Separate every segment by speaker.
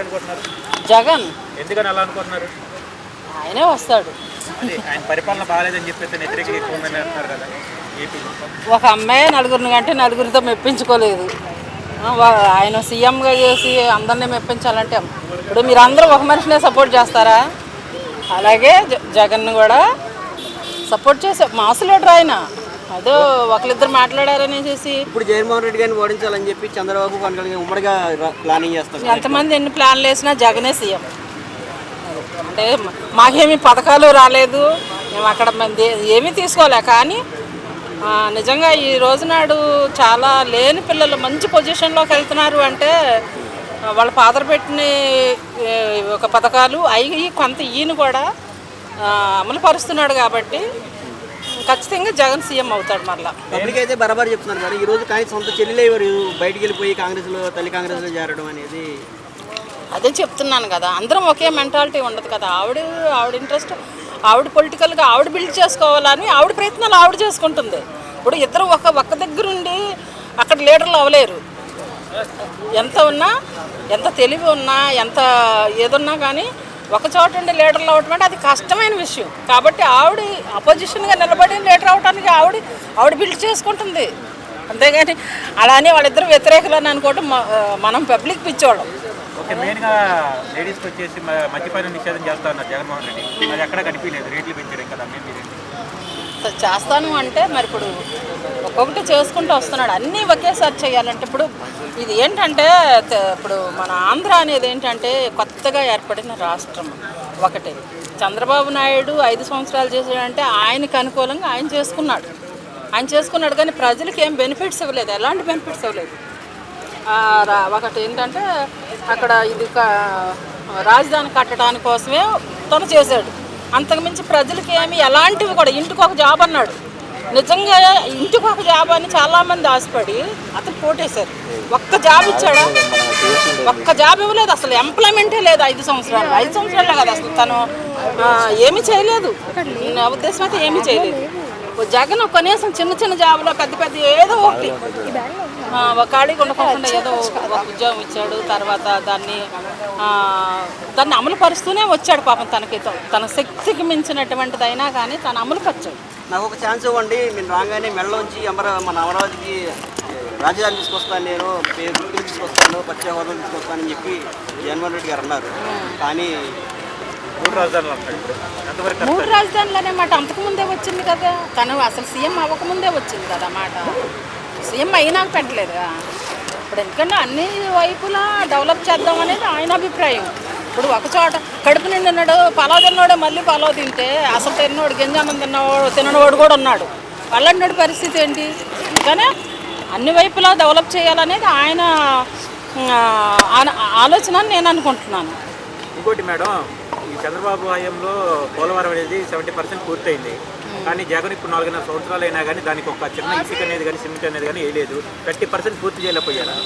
Speaker 1: ఎవరు అనుకుంటున్నారు?
Speaker 2: జగన్.
Speaker 1: ఎందుకని అలా అనుకుంటున్నారు?
Speaker 2: ఆయనే వస్తాడు.
Speaker 1: అదే ఆయన పరిపాలన బాగాలేదని చెప్పేసి ఎక్కువ అంటున్నారు కదా
Speaker 2: ఒక అమ్మాయి నలుగురిని కంటే నలుగురితో మెప్పించుకోలేదు. ఆ, వా- ఆయన సీఎంగా చేసి అందరినీ మెప్పించాలంటే ఇప్పుడు మీరు అందరూ ఒక మనిషినే సపోర్ట్ చేస్తారా? అలాగే జ- జగన్ను కూడా సపోర్ట్ చేసే మాస్ లీడర్ ఆయన. అదో ఒకరిద్దరు మాట్లాడారనేసి
Speaker 3: ఇప్పుడు జగన్మోహన్ రెడ్డి గారిని ఓడించాలని చెప్పి చంద్రబాబు పవన్ కళ్యాణ్ ఉమ్మడిగా ప్లానింగ్ చేస్తారు.
Speaker 2: ఎంతమంది ఎన్ని ప్లాన్లు వేసినా జగనే సీఎం. అంటే మాకేమి పథకాలు రాలేదు. మేము అక్కడ మంది ఏమీ తీసుకోలే. కానీ నిజంగా ఈ రోజునాడు చాలా లేని పిల్లలు మంచి పొజిషన్లోకి వెళ్తున్నారు అంటే వాళ్ళ ఫాదర్ పెట్టిన ఒక పథకాలు అవి కొంత ఈయన కూడా ఆ, అమలు పరుస్తున్నాడు కాబట్టి ఖచ్చితంగా జగన్ సీఎం అవుతాడు మళ్ళా
Speaker 3: అయితే బరాబర్ చెప్తున్నారు ఈ రోజు కానీ సొంత చెల్లెలే ఎవరు? బయటికి వెళ్ళిపోయి కాంగ్రెస్లో తల్లి కాంగ్రెస్లో చేరడం అనేది
Speaker 2: అదే చెప్తున్నాను కదా. అందరం ఒకే మెంటాలిటీ ఉండదు కదా. ఆవిడ ఆవిడ ఇంట్రెస్ట్ ఆవిడ పొలిటికల్గా ఆవిడ బిల్డ్ చేసుకోవాలని ఆవిడ ప్రయత్నాలు ఆవిడ చేసుకుంటుంది. ఇప్పుడు ఇద్దరు ఒక ఒక్క దగ్గరుండి అక్కడ లీడర్లు అవ్వలేరు. ఎంత ఉన్నా ఎంత తెలివి ఉన్నా ఎంత ఏదున్నా కానీ ఒక చోట ఉండి లీడర్లు అవ్వటం అంటే అది కష్టమైన విషయం. కాబట్టి ఆవిడ అపోజిషన్గా నిలబడి లీడర్ అవడానికి ఆవిడ ఆవిడ బిల్డ్ చేసుకుంటుంది. అంతేగాని అలానే వాళ్ళిద్దరు వ్యతిరేకులని అనుకోవటం మ- మనం పబ్లిక్ పిచ్చోళ్ళం.
Speaker 1: ఓకే మెయిన్గా లేడీస్కి వచ్చేసి మ- మద్యపాన నిషేధం చేస్తా ఉన్నారు జగన్మోహన్ రెడ్డి. అది ఎక్కడ కనిపించలేదు రేట్లు పెంచడం కదా మేము మీరు
Speaker 2: స- చేస్తాను అంటే మరి ఇప్పుడు ఒక్కొక్కటి చేసుకుంటూ వస్తున్నాడు. అన్నీ ఒకేసారి చేయాలంటే ఇప్పుడు ఇది ఏంటంటే ఇప్పుడు మన ఆంధ్ర అనేది ఏంటంటే కొత్తగా ఏర్పడిన రాష్ట్రం ఒకటి. చంద్రబాబు నాయుడు ఐదు సంవత్సరాలు చేశాడంటే ఆయనకు అనుకూలంగా ఆయన చేసుకున్నాడు. ఆయన చేసుకున్నాడు కానీ ప్రజలకు ఏం బెనిఫిట్స్ ఇవ్వలేదు. ఎలాంటి బెనిఫిట్స్ ఇవ్వలేదు. ఒకటి ఏంటంటే అక్కడ ఇది రాజధాని కట్టడానికి కోసమే తను చేశాడు. అంతకుమించి ప్రజలకి ఏమి ఎలాంటివి కూడా ఇంటికి ఒక జాబ్ అన్నాడు. నిజంగా ఇంటికి ఒక జాబ్ అని చాలామంది ఆశపడి అతను పోటేశారు ఒక్క జాబ్ ఇచ్చాడా? ఒక్క జాబ్ ఇవ్వలేదు. అసలు ఎంప్లాయ్మెంటే లేదు ఐదు సంవత్సరాలు ఐదు సంవత్సరాలే కదా అసలు తను ఏమీ చేయలేదు. నా ఉద్దేశం అయితే ఏమీ చేయలేదు. జగన్ కనీసం చిన్న చిన్న జాబులో పెద్ద పెద్ద ఏదో ఒకటి. ఒక ఖాళీగా ఉండకుండా ఏదో ఒక ఉద్యోగం ఇచ్చాడు. తర్వాత దాన్ని దాన్ని అమలు పరుస్తూనే వచ్చాడు పాపం తనకి తన శక్తికి మించినటువంటిది అయినా కానీ తను అమలు పరిచాడు.
Speaker 3: నాకు ఒక ఛాన్స్ ఇవ్వండి. నేను రాగానే మెడలోంచి అమర మన అమరావతికి రాజధాని తీసుకొస్తాను నేను తీసుకొస్తాను ప్రత్యేక హోదాలు తీసుకొస్తానని చెప్పి జగన్మోహన్ రెడ్డి గారు అన్నారు. కానీ
Speaker 1: మూడు రాజధానులు
Speaker 2: రాజధానులనే మాట అంతకుముందే వచ్చింది కదా. తను అసలు సీఎం అవ్వకముందే వచ్చింది కదా మాట. సీఎం అయినాక పెట్టలేదుగా ఇప్పుడు ఎందుకంటే అన్ని వైపులా డెవలప్ చేద్దాం అనేది ఆయన అభిప్రాయం. ఇప్పుడు ఒక చోట కడుపు నిండినాడు పలావ్ తిన్నాడు మళ్ళీ పలావ్ తింటే అసలు తిన్నోడు గింజానం తిన్నవాడు తినవాడు కూడా ఉన్నాడు. వాళ్ళంటి పరిస్థితి ఏంటి? కానీ అన్ని వైపులా డెవలప్ చేయాలనేది ఆయన ఆలోచన అని నేను అనుకుంటున్నాను.
Speaker 1: ఇంకోటి మేడం చంద్రబాబు హయాంలో పోలవరం అనేది సెవెంటీ పర్సెంట్ పూర్తయింది. కానీ జగన్ ఇప్పుడు నాలుగున్నర సంవత్సరాలు అయినా కానీ దానికి ఒక చిన్న ఇసుక అనేది కానీ సిమెంట్ అనేది కానీ వేయలేదు. థర్టీ పర్సెంట్ పూర్తి చేయలేకపోయారా?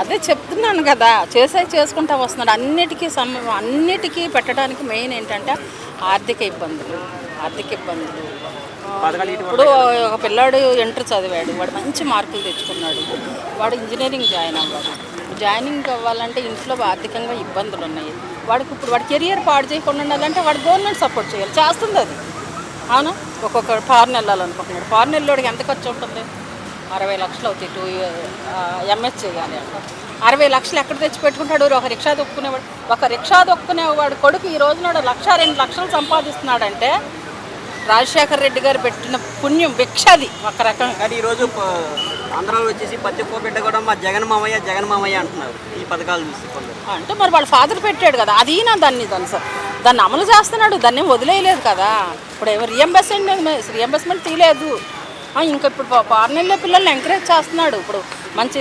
Speaker 2: అదే చెప్తున్నాను కదా చేసే చేసుకుంటా వస్తున్నాడు. అన్నిటికీ సమ అన్నిటికీ పెట్టడానికి మెయిన్ ఏంటంటే ఆర్థిక ఇబ్బందులు ఆర్థిక ఇబ్బందులు. ఇప్పుడు ఒక పిల్లాడు ఇంటర్ చదివాడు. వాడు మంచి మార్కులు తెచ్చుకున్నాడు. వాడు ఇంజనీరింగ్ జాయిన్ అవ్వాలి. జాయినింగ్ అవ్వాలంటే ఇంట్లో ఆర్థికంగా ఇబ్బందులు ఉన్నాయి. వాడికి ఇప్పుడు వాడి కెరియర్ పాడు చేయకుండా ఉండాలంటే వాడు గవర్నమెంట్ సపోర్ట్ చేయాలి. చేస్తుంది అది. అవును? ఒక్కొక్క ఫారెన్ వెళ్ళాలనుకుంటున్నాడు. ఫారెన్ వెళ్ళోడికి ఎంత ఖర్చు ఉంటుంది? అరవై లక్షలు అవుతాయి. టూ ఎంఎస్ చేయాలి అంటే. అరవై లక్షలు ఎక్కడ తెచ్చి పెట్టుకుంటాడు? ఒక రిక్షా దొక్కునేవాడు. ఒక రిక్షా దొక్కునేవాడు కొడుకు ఈ రోజున లక్ష రెండు లక్షలు సంపాదిస్తున్నాడంటే రాజశేఖర్ రెడ్డి గారు పెట్టిన పుణ్యం భిక్ష అది. ఒక రకంగా
Speaker 3: ఈరోజు ఆంధ్రాలో వచ్చేసి ప్రతి ఒక్క బిడ్డ కూడా మా జగన్ మామయ్య జగన్ మామయ్య అంటున్నారు. ఈ పథకాలు చూసుకుంటారు
Speaker 2: అంటే మరి వాళ్ళ ఫాదర్ పెట్టాడు కదా అది నా దాన్ని దాన్ని సార్ దాన్ని అమలు చేస్తున్నాడు దాన్ని వదిలేయలేదు కదా. ఇప్పుడు ఏమో రియంబర్స్మెంట్ రియంబర్స్మెంట్ తీయలేదు. ఇంకా ఇప్పుడు ఫారెన్ పిల్లల్ని ఎంకరేజ్ చేస్తున్నాడు. ఇప్పుడు మంచి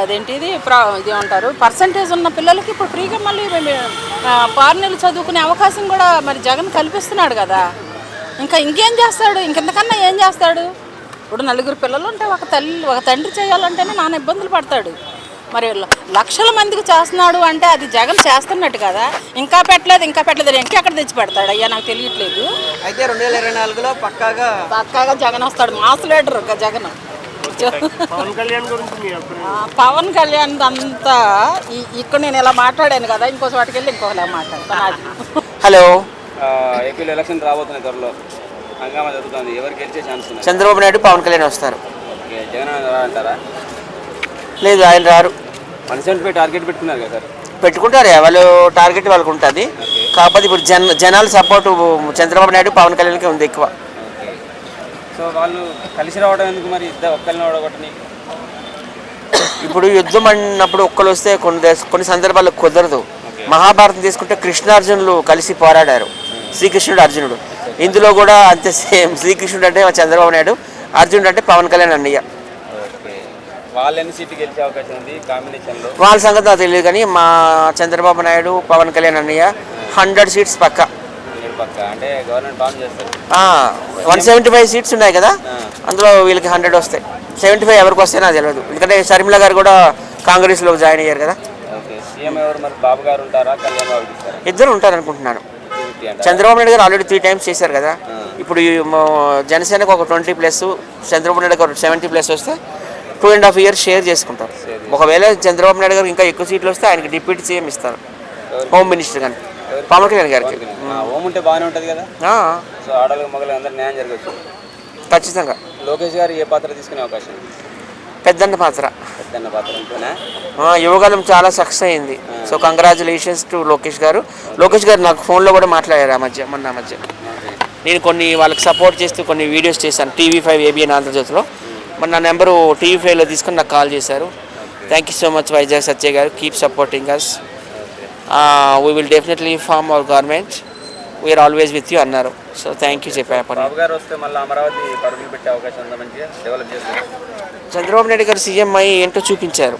Speaker 2: అదేంటిది ప్రా ఇది ఉంటారు పర్సంటేజ్ ఉన్న పిల్లలకి ఇప్పుడు ఫ్రీగా మళ్ళీ ఫారెన్ చదువుకునే అవకాశం కూడా మరి జగన్ కల్పిస్తున్నాడు కదా. ఇంకా ఇంకేం చేస్తాడు? ఇంకెంతకన్నా ఏం చేస్తాడు? ఇప్పుడు నలుగురు పిల్లలు ఉంటే ఒక తల్లి ఒక తండ్రి చేయాలంటేనే నాన్న ఇబ్బందులు పడతాడు. మరి లక్షల మందికి చేస్తున్నాడు అంటే అది జగన్ చేస్తున్నట్టు కదా. ఇంకా పెట్టలేదు ఇంకా పెట్టలేదు. ఇంకెక్కడ తెచ్చి పెడతాడు? అయ్యా నాకు తెలియట్లేదు.
Speaker 3: అయితే రెండు వేల ఇరవై నాలుగులో పక్కాగా
Speaker 2: పక్కాగా జగన్ వస్తాడు. Mass leader Jagan.
Speaker 4: Pawan Kalyan గురించి మీ అభిప్రాయం?
Speaker 2: ఆ, పవన్ కళ్యాణ్ అంతా ఇక్కడ నేను ఇలా మాట్లాడాను కదా ఇంకో చోటుకి వెళ్ళి ఇంకోలా మాట్లాడతాను.
Speaker 5: హలో.
Speaker 6: ఏపీలో ఎలక్షన్ రాబోతున్నాయి త్వరలో. హంగామా జరుగుతుంది. ఎవరు గెలిచే ఛాన్స్ ఉన్నాయి
Speaker 5: చంద్రబాబు నాయుడు పవన్ కళ్యాణ్ వస్తారు.
Speaker 6: ఓకే, జగన్ అన్న రా అంటారా?
Speaker 5: లేదు ఆయన రారు.
Speaker 6: టార్గెట్ పెట్టుకున్నారు కదా సార్?
Speaker 5: పెట్టుకుంటారు వాళ్ళు టార్గెట్ వాళ్ళకు ఉంటుంది కాకపోతే ఇప్పుడు జన జనాల సపోర్ట్ చంద్రబాబు నాయుడు పవన్ కళ్యాణ్కి ఉంది ఎక్కువ.
Speaker 6: సో వాళ్ళు కలిసి రావడం ఎందుకు మరి? ఇద్దరు ఒక్కరిని ఓడగొట్టని?
Speaker 5: ఇప్పుడు యుద్ధం అన్నప్పుడు ఒక్కరు వస్తే కొన్ని దేశ- కొన్ని సందర్భాల్లో కుదరదు. మహాభారతం తీసుకుంటే కృష్ణార్జునులు కలిసి పోరాడారు. శ్రీకృష్ణుడు అర్జునుడు. ఇందులో కూడా అంతే సేమ్. శ్రీకృష్ణుడు అంటే చంద్రబాబు నాయుడు అర్జునుడు అంటే పవన్ కళ్యాణ్ అన్నయ్య.
Speaker 6: వాళ్ళు
Speaker 5: సంగతి నాకు తెలియదు కానీ మా చంద్రబాబు నాయుడు పవన్ కళ్యాణ్ అన్నయ్య హండ్రెడ్ సీట్స్ పక్క. వన్ సెవెంటీ ఫైవ్ సీట్స్ ఉన్నాయి కదా? అందులో వీళ్ళకి హండ్రెడ్ వస్తాయి. సెవెంటీ ఫైవ్ ఎవరికి వస్తాయి నాకు తెలియదు ఎందుకంటే షర్మిల గారు కూడా కాంగ్రెస్లో జాయిన్ అయ్యారు కదా? ఇద్దరు ఉంటారు? అనుకుంటున్నాను చంద్రబాబు నాయుడు గారు ఆల్రెడీ త్రీ టైమ్స్ చేశారు కదా. ఇప్పుడు జనసేనకు ఒక twenty plus Chandrababu Naidu garu seventy plus వస్తే two and half years share చేసుకుంటారు. ఒకవేళ చంద్రబాబు నాయుడు గారికి ఇంకా ఎక్కువ సీట్లు వస్తే ఆయనకి డిప్యూటీ సీఎం ఇస్తారు. హోమ్ మినిస్టర్ కానీ పవన్ కళ్యాణ్ గారికి.
Speaker 6: హోమ్ ఉంటే బాగానే ఉంటుంది కదా? సో ఆడవాళ్ళకి మగళ్ళకి అందరు న్యాయం జరగచ్చు.
Speaker 5: ఖచ్చితంగా.
Speaker 6: లోకేష్ గారు ఏ పాత్ర తీసుకునే అవకాశం
Speaker 5: పెద్దన్న పాత్ర.
Speaker 6: పెద్దన్న పాత్ర
Speaker 5: చాలా సక్సెస్ అయింది. సో కంగ్రాచులేషన్స్ టు లోకేష్ గారు. లోకేష్ గారు నాకు ఫోన్లో కూడా మాట్లాడారు ఆ మధ్య మొన్న మధ్య. నేను కొన్ని వాళ్ళకి సపోర్ట్ చేస్తూ కొన్ని వీడియోస్ చేశాను. టీవీ ఫైవ్ ఏబిఎన్ ఆంధ్రజ్యోతిలో. మరి నా నెంబరు టీవీ ఫైవ్లో తీసుకొని నాకు కాల్ చేశారు. Thank you so much Vizag Satya garu. Keep supporting us we will definitely form our government we are always with you అన్నారు. సో థ్యాంక్ యూ
Speaker 6: వస్తే మళ్ళీ అమరావతి పరుగులు పెట్టే అవకాశం ఉందా మంచిగా? డెవలప్ చేస్తారు
Speaker 5: చంద్రబాబు నాయుడు గారు సీఎం అయ్యి ఏంటో చూపించారు.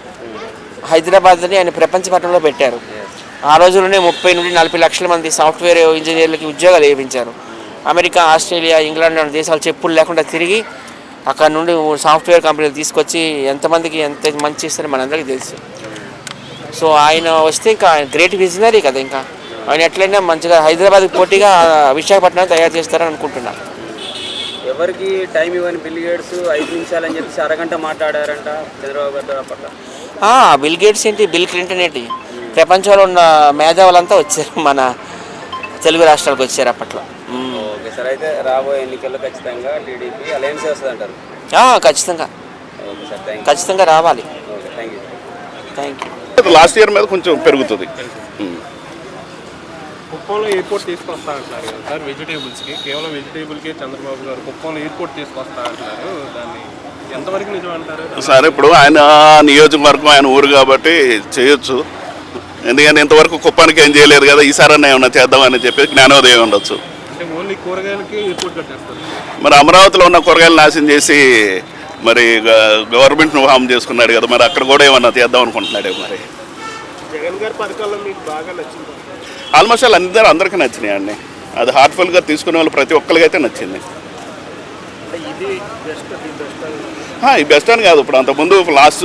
Speaker 5: హైదరాబాద్ని ఆయన ప్రపంచ పట్టణంలో పెట్టారు. ఆ రోజుల్లోనే ముప్పై నుండి నలభై లక్షల మంది సాఫ్ట్వేర్ ఇంజనీర్లకి ఉద్యోగాలు వేయించారు. అమెరికా ఆస్ట్రేలియా ఇంగ్లాండ్ లాంటి దేశాలు చెప్పులు లేకుండా తిరిగి అక్కడ నుండి సాఫ్ట్వేర్ కంపెనీలు తీసుకొచ్చి ఎంతమందికి ఎంత మంచి ఇస్తారో మనందరికీ తెలుసు. సో ఆయన వస్తే ఇంకా ఆయన గ్రేట్ విజనరీ కదా ఇంకా. ఆయన ఎట్లయినా మంచిగా హైదరాబాద్కి పోటీగా విశాఖపట్నం తయారు చేస్తారని అనుకుంటున్నాను
Speaker 6: ఎవరికి టైం ఇవ్వని బిల్ గేట్స్ ఐదు నిమిషాలు అని చెప్పేసి అరగంట మాట్లాడారంట చంద్రబాబు గారితో పట్ల
Speaker 5: ఆ, బిల్ గేట్స్ ఏంటి? బిల్ క్లింటన్ ఏంటి? ప్రపంచంలో ఉన్న మేధావులంతా వచ్చారు మన తెలుగు రాష్ట్రాలకు వచ్చారు అప్పట్లో.
Speaker 6: ఓకే సార్ అయితే రాబోయే ఎన్నికల్లో ఖచ్చితంగా టీడీపీ అలయన్స్ వస్తుంది అంటారు
Speaker 5: ఆ, ఖచ్చితంగా.
Speaker 6: ఓకే సార్ థ్యాంక్
Speaker 5: ఖచ్చితంగా రావాలి.
Speaker 6: Thank you
Speaker 5: thank you
Speaker 7: last year మీద కొంచెం పెరుగుతుంది.
Speaker 4: కుప్పంలో ఎయిర్పోర్ట్ తీసుకొస్తా అంటున్నారు కదా సార్ వెజిటేబుల్స్కి. కేవలం వెజిటేబుల్కి చంద్రబాబు గారు కుప్పంలో ఎయిర్పోర్ట్ తీసుకొస్తా అంటున్నారు. దాన్ని ఎంతవరకు నిజం అంటారు?
Speaker 7: సరే ఇప్పుడు ఆయన నియోజకవర్గం ఆయన ఊరు కాబట్టి చేయొచ్చు. ఎందుకంటే ఇంతవరకు కుప్పానికి ఏం చేయలేదు కదా ఈసారి ఏమన్నా చేద్దామని చెప్పి జ్ఞానోదయం ఉండొచ్చు. మరి అమరావతిలో ఉన్న కూరగాయలు నాశనం చేసి మరి గవర్నమెంట్ను హామ్ చేసుకున్నాడు కదా మరి అక్కడ కూడా ఏమన్నా చేద్దాం అనుకుంటున్నాడే మరి.
Speaker 4: జగన్ గారి పథకాల్లో మీకు బాగా నచ్చింది?
Speaker 7: ఆల్మోస్ట్ వాళ్ళు అందరూ అందరికీ నచ్చినాయి అండి అది హార్ట్ఫుల్గా తీసుకునే వాళ్ళు ప్రతి ఒక్కరికి అయితే నచ్చింది ఈ బెస్ట్ అని కాదు. ఇప్పుడు అంతకుముందు లాస్ట్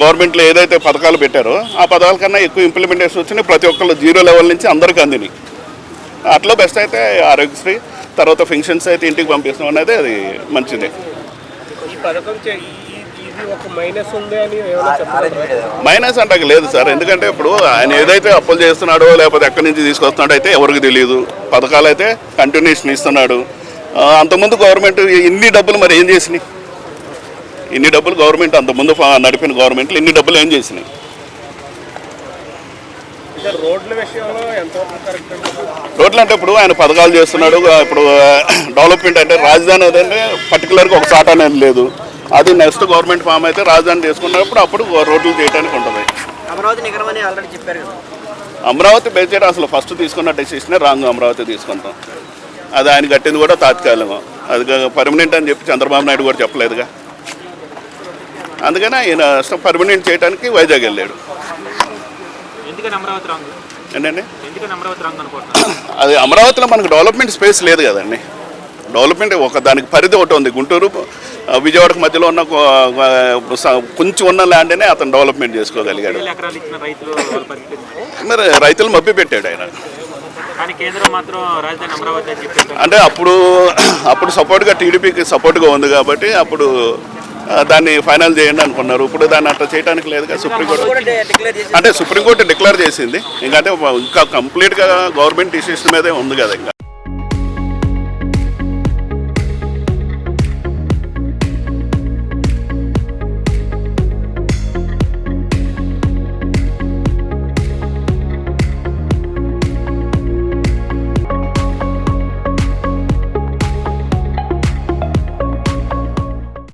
Speaker 7: గవర్నమెంట్లో ఏదైతే పథకాలు పెట్టారో ఆ పథకాల కన్నా ఎక్కువ ఇంప్లిమెంటేషన్ వచ్చినాయి. ప్రతి ఒక్కళ్ళు జీరో లెవెల్ నుంచి అందరికీ అందినాయి. అట్లా బెస్ట్ అయితే ఆరోగ్యశ్రీ తర్వాత ఫంక్షన్స్ అయితే ఇంటికి పంపిస్తాం అనేది అది మంచిదే.
Speaker 4: ఈ పథకం మైనస్
Speaker 7: అంటే లేదు సార్. ఎందుకంటే ఇప్పుడు ఆయన ఏదైతే అప్పులు చేస్తున్నాడో లేకపోతే ఎక్కడి నుంచి తీసుకొస్తున్నాడో అయితే ఎవరికి తెలియదు పథకాలు అయితే కంటిన్యూషన్ ఇస్తున్నాడు. అంతకుముందు గవర్నమెంట్ ఇన్ని డబ్బులు మరి ఏం చేసినాయి? ఇన్ని డబ్బులు గవర్నమెంట్ అంతకుముందు నడిపిన గవర్నమెంట్లు ఇన్ని డబ్బులు ఏం చేసినాయి?
Speaker 4: రోడ్లు
Speaker 7: అంటే ఇప్పుడు ఆయన పథకాలు చేస్తున్నాడు. ఇప్పుడు డెవలప్మెంట్ అంటే రాజధాని అదంటే పర్టికులర్గా ఒక చాట అనేది లేదు. అది నెక్స్ట్ గవర్నమెంట్ ఫామ్ అయితే రాజధాని చేసుకున్నప్పుడు అప్పుడు రోడ్లు చేయడానికి ఉంటుంది.
Speaker 3: అమరావతి నిగరం అని ఆల్రెడీ చెప్పారు కదా.
Speaker 7: అమరావతి బేస్ చేయడం అసలు ఫస్ట్ తీసుకున్న డెసిషనే రాంగ్ అమరావతి తీసుకుంటాం. అది ఆయన కట్టింది కూడా తాత్కాలికం. అది పర్మనెంట్ అని చెప్పి చంద్రబాబు నాయుడు కూడా చెప్పలేదుగా. అందుకని ఆయన పర్మనెంట్ చేయడానికి వైజాగ్ వెళ్ళాడు. ఏంటండి? అది అమరావతిలో మనకు డెవలప్మెంట్ స్పేస్ లేదు కదండి. డెవలప్మెంట్ ఒక దానికి పరిధి ఒకటి ఉంది. గుంటూరు విజయవాడకు మధ్యలో ఉన్న కొంచెం ఉన్న ల్యాండ్నే అతను డెవలప్మెంట్ చేసుకోగలిగాడు? మరి రైతులు మభ్య పెట్టాడు ఆయన. అంటే అప్పుడు అప్పుడు సపోర్ట్గా టీడీపీకి సపోర్ట్గా ఉంది కాబట్టి అప్పుడు దాన్ని ఫైనల్ చేయండి అనుకున్నారు. ఇప్పుడు దాన్ని అట్లా చేయడానికి లేదు కదా సుప్రీంకోర్టు అంటే సుప్రీంకోర్టు డిక్లేర్ చేసింది. ఇంకా అంటే ఇంకా కంప్లీట్గా గవర్నమెంట్ డిసిషన్ మీదే ఉంది కదా ఇంకా.